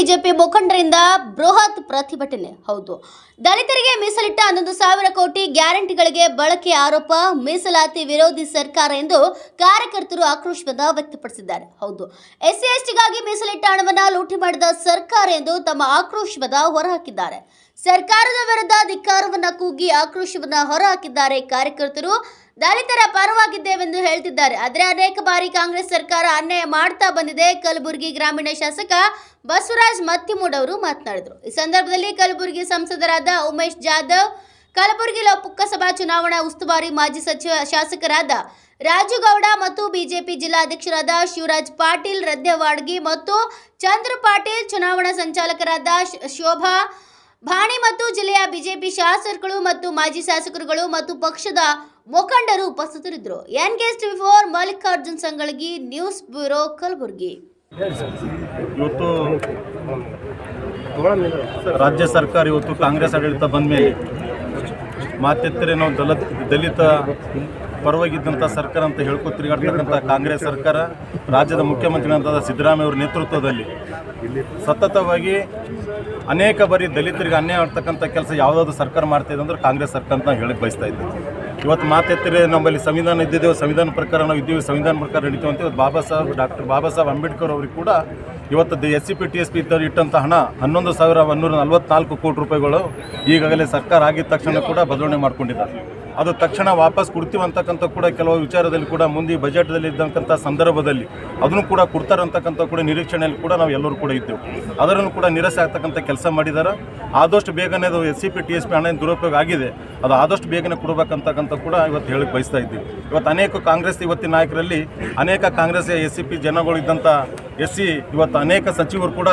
BJP ಮುಖಂಡರಿಂದ ಬೃಹತ್ ಪ್ರತಿಭಟನೆ. ಹೌದು. ದಲಿತರಿಗೆ ಮೀಸಲಿಟ್ಟ ಹನ್ನೊಂದು ಸಾವಿರ ಕೋಟಿ ಗ್ಯಾರಂಟಿಗಳಿಗೆ ಬಳಕೆ ಆರೋಪ ಮೀಸಲಾತಿ ವಿರೋಧಿ ಸರ್ಕಾರ ಎಂದು ಕಾರ್ಯಕರ್ತರು ಆಕ್ರೋಶ ವ್ಯಕ್ತಪಡಿಸಿದ್ದಾರೆ. ಹೌದು. ಎಸ್ಸಿ ಎಸ್ಟಿಗಾಗಿ ಮೀಸಲಿಟ್ಟ ಹಣವನ್ನು ಲೂಟಿ ಮಾಡಿದ ಸರ್ಕಾರ ಎಂದು ತಮ್ಮ ಆಕ್ರೋಶವನ್ನು ಹೊರಹಾಕಿದ್ದಾರೆ. ಸರ್ಕಾರದ ವಿರುದ್ಧ ಧಿಕ್ಕಾರವನ್ನ ಕೂಗಿ ಆಕ್ರೋಶವನ್ನ ಹೊರಹಾಕಿದ್ದಾರೆ ಕಾರ್ಯಕರ್ತರು. ದಲಿತರ ಪರವಾಗಿದ್ದೇವೆಂದು ಹೇಳ್ತಿದ್ದಾರೆ. ಆದರೆ ಅನೇಕ ಬಾರಿ ಕಾಂಗ್ರೆಸ್ ಸರ್ಕಾರ ಅನ್ಯಾಯ ಮಾಡ್ತಾ ಬಂದಿದೆ. ಕಲಬುರಗಿ ಗ್ರಾಮೀಣ ಶಾಸಕ ಬಸವರಾಜ್ ಮತ್ತಿಮೂಡ್ ಅವರು ಮಾತನಾಡಿದರು. ಈ ಸಂದರ್ಭದಲ್ಲಿ ಕಲಬುರಗಿ ಸಂಸದರಾದ ಉಮೇಶ್ ಜಾಧವ್, ಕಲಬುರಗಿ ಲೋಕಸಭಾ ಚುನಾವಣಾ ಉಸ್ತುವಾರಿ ಮಾಜಿ ಸಚಿವ ಶಾಸಕರಾದ ರಾಜುಗೌಡ ಮತ್ತು ಬಿಜೆಪಿ ಜಿಲ್ಲಾಧ್ಯಕ್ಷರಾದ ಶಿವರಾಜ್ ಪಾಟೀಲ್ ರದ್ದೆವಾಡ್ಗಿ ಮತ್ತು ಚಂದ್ರ ಪಾಟೀಲ್, ಚುನಾವಣಾ ಸಂಚಾಲಕರಾದ ಶೋಭಾ ಭಾಣಿ ಮತ್ತು ಜಿಲ್ಲೆಯ ಬಿಜೆಪಿ ಶಾಸಕರುಗಳು ಮತ್ತು ಮಾಜಿ ಶಾಸಕರುಗಳು ಮತ್ತು ಪಕ್ಷದ ಮುಖಂಡರು ಉಪಸ್ಥಿತರಿದ್ದರು. N K four Mallikarjun Sangalagi news bureau Kalaburagi. ಇವತ್ತು ರಾಜ್ಯ ಸರ್ಕಾರ ಇವತ್ತು ಕಾಂಗ್ರೆಸ್ ಆಡಳಿತ ಬಂದ ಮೇಲೆ ಮಾತೆತ್ತರೆ ನಾವು ದಲಿತ ದಲಿತ ಪರವಾಗಿದ್ದಂಥ ಸರ್ಕಾರ ಅಂತ ಹೇಳ್ಕೊ ತಿರುಗಾಡ್ತಕ್ಕಂಥ ಕಾಂಗ್ರೆಸ್ ಸರ್ಕಾರ, ರಾಜ್ಯದ ಮುಖ್ಯಮಂತ್ರಿಗಳಂತಾದ ಸಿದ್ದರಾಮಯ್ಯ ಅವರ ನೇತೃತ್ವದಲ್ಲಿ ಸತತವಾಗಿ ಅನೇಕ ಬಾರಿ ದಲಿತರಿಗೆ ಅನ್ಯಾಯ ಆಗ್ತಕ್ಕಂಥ ಕೆಲಸ ಯಾವುದಾದ್ರು ಸರ್ಕಾರ ಮಾಡ್ತಾ ಇದೆ ಅಂದ್ರೆ ಕಾಂಗ್ರೆಸ್ ಸರ್ಕಾರ ಅಂತ ನಾವು ಹೇಳಕ್ಕೆ ಬಯಸ್ತಾ ಇದ್ದೆ. ಇವತ್ತು ಮಾತೆತ್ತರೆ ನಮ್ಮಲ್ಲಿ ಸಂವಿಧಾನ ಇದ್ದಿದ್ದೇವೆ ಸಂವಿಧಾನ ಪ್ರಕಾರ ನಾವು ಇದ್ದೀವಿ, ಸಂವಿಧಾನ ಪ್ರಕಾರ ನಡೀತೀವಿ ಅಂತ ಇವತ್ತು ಬಾಬಾ ಸಾಹೇಬ್, ಡಾಕ್ಟರ್ ಬಾಬಾ ಸಾಹೇಬ್ ಅಂಬೇಡ್ಕರ್ ಅವ್ರಿಗೆ ಕೂಡ ಇವತ್ತು S C P, T S P ಇದ್ದವ್ರು ಇಟ್ಟಂಥ ಹಣ, ಹನ್ನೊಂದು ಸಾವಿರ ಒಂದೂರ ನಲವತ್ನಾಲ್ಕು ಕೋಟಿ ರೂಪಾಯಿಗಳು ಈಗಾಗಲೇ ಸರ್ಕಾರ ಆಗಿದ ತಕ್ಷಣ ಕೂಡ ಬದಲಾವಣೆ ಮಾಡ್ಕೊಂಡಿದ್ದಾರೆ. ಅದು ತಕ್ಷಣ ವಾಪಸ್ ಕೊಡ್ತೀವಿ ಅಂತಕ್ಕಂಥ ಕೂಡ ಕೆಲವು ವಿಚಾರದಲ್ಲಿ ಕೂಡ ಮುಂದೆ ಬಜೆಟ್ದಲ್ಲಿ ಇದ್ದಂಥ ಸಂದರ್ಭದಲ್ಲಿ ಅದನ್ನು ಕೂಡ ಕೊಡ್ತಾರೆ ಅಂತಕ್ಕಂಥ ಕೂಡ ನಿರೀಕ್ಷಣೆಯಲ್ಲಿ ಕೂಡ ನಾವು ಎಲ್ಲರೂ ಕೂಡ ಇದ್ದೆವು. ಅದರನ್ನು ಕೂಡ ನಿರಾಸೆ ಆಗ್ತಕ್ಕಂಥ ಕೆಲಸ ಮಾಡಿದ್ದಾರೆ ಆದಷ್ಟು ಬೇಗನೆ ಅದು S C P T S P ಹಣ ದುರುಪಯೋಗ ಆಗಿದೆ. ಅದು ಆದಷ್ಟು ಬೇಗನೆ ಕೊಡಬೇಕಂತಕ್ಕಂಥ ಕೂಡ ಇವತ್ತು ಹೇಳಕ್ಕೆ ಬಯಸ್ತಾ ಇದ್ದೀವಿ. ಇವತ್ತು ಅನೇಕ ಕಾಂಗ್ರೆಸ್ ಇವತ್ತಿನ ನಾಯಕರಲ್ಲಿ ಅನೇಕ ಕಾಂಗ್ರೆಸ್ ಎಸ್ ಸಿ ಪಿ ಜನಗಳಿದ್ದಂಥ ಎಸ್ ಸಿ ಇವತ್ತು ಅನೇಕ ಸಚಿವರು ಕೂಡ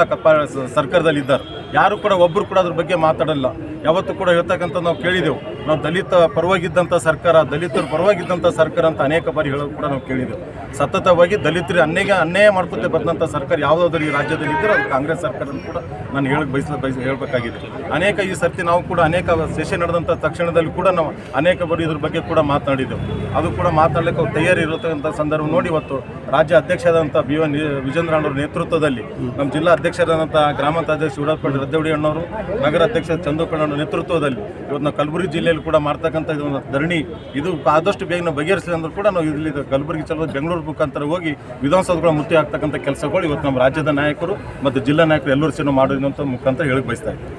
ಸರ್ಕಾರದಲ್ಲಿ ಇದ್ದಾರೆ ಯಾರು ಕೂಡ ಒಬ್ಬರು ಕೂಡ ಅದ್ರ ಬಗ್ಗೆ ಮಾತಾಡಲ್ಲ. ಯಾವತ್ತೂ ಕೂಡ ಹೇಳ್ತಕ್ಕಂಥ ನಾವು ಕೇಳಿದೆವು. ನಾವು ದಲಿತ ಪರವಾಗಿದ್ದಂಥ ಸರ್ಕಾರ, ದಲಿತರ ಪರವಾಗಿದ್ದಂಥ ಸರ್ಕಾರ ಅಂತ ಅನೇಕ ಬಾರಿ ಹೇಳೋದು ಕೂಡ ನಾವು ಕೇಳಿದ್ದೇವೆ. ಸತತವಾಗಿ ದಲಿತರಿಗೆ ಅನ್ಯಾಯ ಅನ್ಯಾಯ ಮಾಡ್ಕೊತೇ ಬಂದಂಥ ಸರ್ಕಾರ ಯಾವುದಾದ್ರೂ ಈ ರಾಜ್ಯದಲ್ಲಿ ಇದ್ದರೆ ಅದು ಕಾಂಗ್ರೆಸ್ ಸರ್ಕಾರ ಕೂಡ ನಾನು ಹೇಳಕ್ಕೆ ಬಯಸ ಬಯಸ, ಹೇಳಬೇಕಾಗಿದೆ. ಅನೇಕ ಈ ಸರ್ತಿ ನಾವು ಕೂಡ ಅನೇಕ ಸೆಷನ್ ನಡೆದಂಥ ತಕ್ಷಣದಲ್ಲಿ ಕೂಡ ನಾವು ಅನೇಕ ಬಾರಿ ಇದ್ರ ಬಗ್ಗೆ ಕೂಡ ಮಾತನಾಡಿದ್ದೆವು. ಅದು ಕೂಡ ಮಾತಾಡಲಿಕ್ಕೆ ಅವ್ರು ತಯಾರಿ ಇರತಕ್ಕಂಥ ಸಂದರ್ಭ ನೋಡಿ ಇವತ್ತು ರಾಜ್ಯ ಅಧ್ಯಕ್ಷರಾದಂಥ ಬಿ ವನ್ ವಿಜೇಂದ್ರಣ್ಣವ್ರ ನೇತೃತ್ವದಲ್ಲಿ ನಮ್ಮ ಜಿಲ್ಲಾ ಅಧ್ಯಕ್ಷರಾದಂಥ ಗ್ರಾಮಾಂತರ ಅಧ್ಯಕ್ಷ ಉಡಾಪಳ್ಳಿ ರದ್ದವಡಿ ಅಣ್ಣವರು ನಗರ ಅಧ್ಯಕ್ಷ ಚಂದ್ರಕಣ್ಣ ಅವ್ರ ನೇತೃತ್ವದಲ್ಲಿ ಇವತ್ತು ನಾವು ಕಲಬುರಗಿ ಜಿಲ್ಲೆಯಲ್ಲಿ ಕೂಡ ಮಾಡ್ತಕ್ಕಂಥ ಇದು ಒಂದು ಧರಣಿ. ಇದು ಆದಷ್ಟು ಬೇಗ ನಾವು ಬಗೆಹರಿಸಿದೆ ಅಂದ್ರೂ ಕೂಡ ನಾವು ಇಲ್ಲಿ ಕಲಬುರಗಿ ಚಲೋ ಬೆಂಗಳೂರು ಮುಖಾಂತರ ಹೋಗಿ ವಿಧಾನಸೌಧಗಳ ಮುತ್ತಿ ಆಗ್ತಕ್ಕಂಥ ಕೆಲಸಗಳು ಇವತ್ತು ನಮ್ಮ ರಾಜ್ಯದ ನಾಯಕರು ಮತ್ತು ಜಿಲ್ಲಾ ನಾಯಕರು ಎಲ್ಲರೂ ಸೇರಿ ಮಾಡಿದಂಥ ಮುಖಾಂತರ ಹೇಳಕ್ಕೆ ಬಯಸ್ತಾ ಇದ್ದೀವಿ.